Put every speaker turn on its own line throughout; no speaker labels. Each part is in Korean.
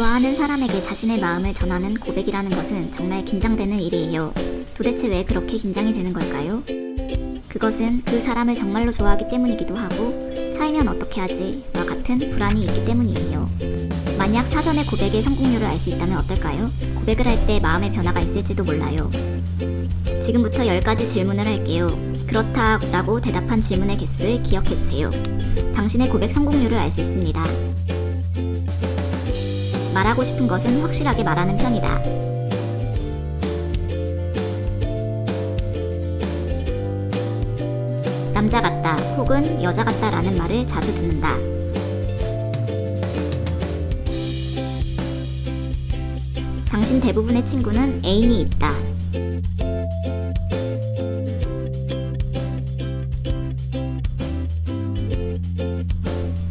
좋아하는 사람에게 자신의 마음을 전하는 고백이라는 것은 정말 긴장되는 일이에요. 도대체 왜 그렇게 긴장이 되는 걸까요? 그것은 그 사람을 정말로 좋아하기 때문이기도 하고 차이면 어떻게 하지?와 같은 불안이 있기 때문이에요. 만약 사전에 고백의 성공률을 알 수 있다면 어떨까요? 고백을 할 때 마음의 변화가 있을지도 몰라요. 지금부터 10가지 질문을 할게요. 그렇다 라고 대답한 질문의 개수를 기억해 주세요. 당신의 고백 성공률을 알 수 있습니다. 말하고 싶은 것은 확실하게 말하는 편이다. 남자 같다 혹은 여자 같다 라는 말을 자주 듣는다. 당신 대부분의 친구는 애인이 있다.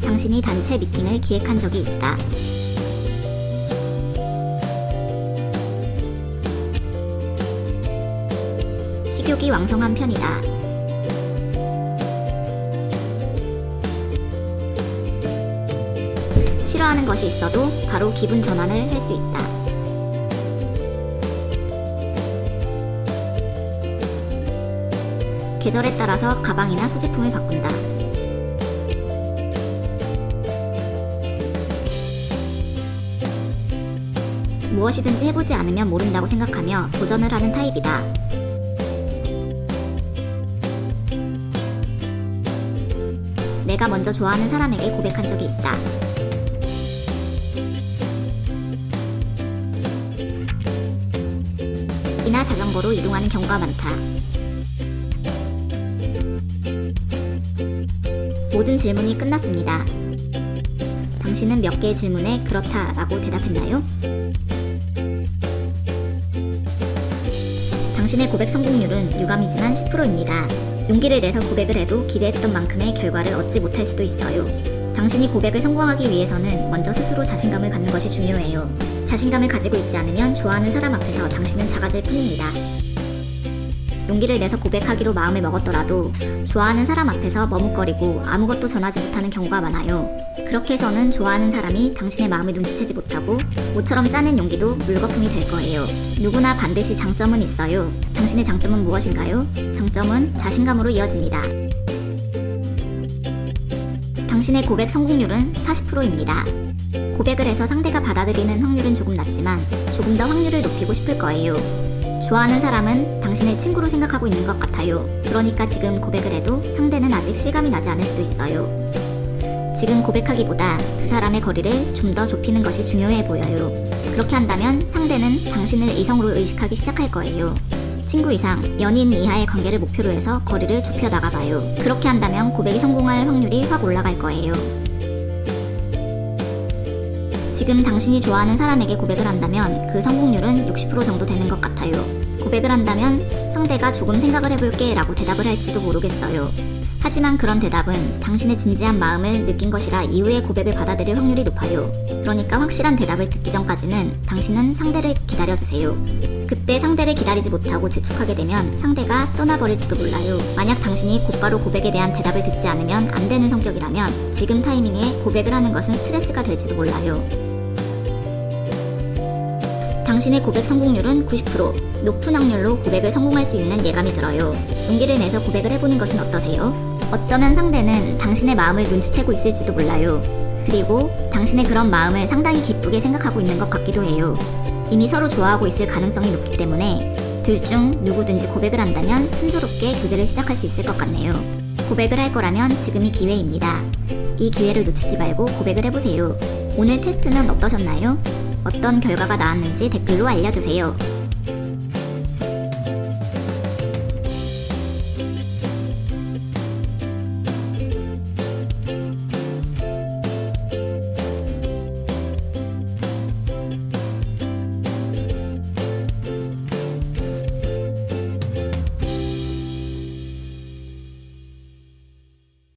당신이 단체 미팅을 기획한 적이 있다. 식욕이 왕성한 편이다. 싫어하는 것이 있어도 바로 기분 전환을 할 수 있다. 계절에 따라서 가방이나 소지품을 바꾼다. 무엇이든지 해보지 않으면 모른다고 생각하며 도전을 하는 타입이다. 내가 먼저 좋아하는 사람에게 고백한 적이 있다. 이나 자전거로 이동하는 경우가 많다. 모든 질문이 끝났습니다. 당신은 몇 개의 질문에 그렇다 라고 대답했나요? 당신의 고백 성공률은 유감이지만 10%입니다. 용기를 내서 고백을 해도 기대했던 만큼의 결과를 얻지 못할 수도 있어요. 당신이 고백을 성공하기 위해서는 먼저 스스로 자신감을 갖는 것이 중요해요. 자신감을 가지고 있지 않으면 좋아하는 사람 앞에서 당신은 작아질 뿐입니다. 용기를 내서 고백하기로 마음을 먹었더라도 좋아하는 사람 앞에서 머뭇거리고 아무것도 전하지 못하는 경우가 많아요. 그렇게 해서는 좋아하는 사람이 당신의 마음을 눈치채지 못하고 모처럼 짜낸 용기도 물거품이 될 거예요. 누구나 반드시 장점은 있어요. 당신의 장점은 무엇인가요? 장점은 자신감으로 이어집니다. 당신의 고백 성공률은 40%입니다. 고백을 해서 상대가 받아들이는 확률은 조금 낮지만 조금 더 확률을 높이고 싶을 거예요. 좋아하는 사람은 당신의 친구로 생각하고 있는 것 같아요. 그러니까 지금 고백을 해도 상대는 아직 실감이 나지 않을 수도 있어요. 지금 고백하기보다 두 사람의 거리를 좀 더 좁히는 것이 중요해 보여요. 그렇게 한다면 상대는 당신을 이성으로 의식하기 시작할 거예요. 친구 이상, 연인 이하의 관계를 목표로 해서 거리를 좁혀 나가봐요. 그렇게 한다면 고백이 성공할 확률이 확 올라갈 거예요. 지금 당신이 좋아하는 사람에게 고백을 한다면 그 성공률은 60% 정도 되는 것 같아요. 고백을 한다면 상대가 조금 생각을 해볼게 라고 대답을 할지도 모르겠어요. 하지만 그런 대답은 당신의 진지한 마음을 느낀 것이라 이후에 고백을 받아들일 확률이 높아요. 그러니까 확실한 대답을 듣기 전까지는 당신은 상대를 기다려주세요. 그때 상대를 기다리지 못하고 재촉하게 되면 상대가 떠나버릴지도 몰라요. 만약 당신이 곧바로 고백에 대한 대답을 듣지 않으면 안 되는 성격이라면 지금 타이밍에 고백을 하는 것은 스트레스가 될지도 몰라요. 당신의 고백 성공률은 90%, 높은 확률로 고백을 성공할 수 있는 예감이 들어요. 용기를 내서 고백을 해보는 것은 어떠세요? 어쩌면 상대는 당신의 마음을 눈치채고 있을지도 몰라요. 그리고 당신의 그런 마음을 상당히 기쁘게 생각하고 있는 것 같기도 해요. 이미 서로 좋아하고 있을 가능성이 높기 때문에 둘 중 누구든지 고백을 한다면 순조롭게 교제를 시작할 수 있을 것 같네요. 고백을 할 거라면 지금이 기회입니다. 이 기회를 놓치지 말고 고백을 해보세요. 오늘 테스트는 어떠셨나요? 어떤 결과가 나왔는지 댓글로 알려주세요.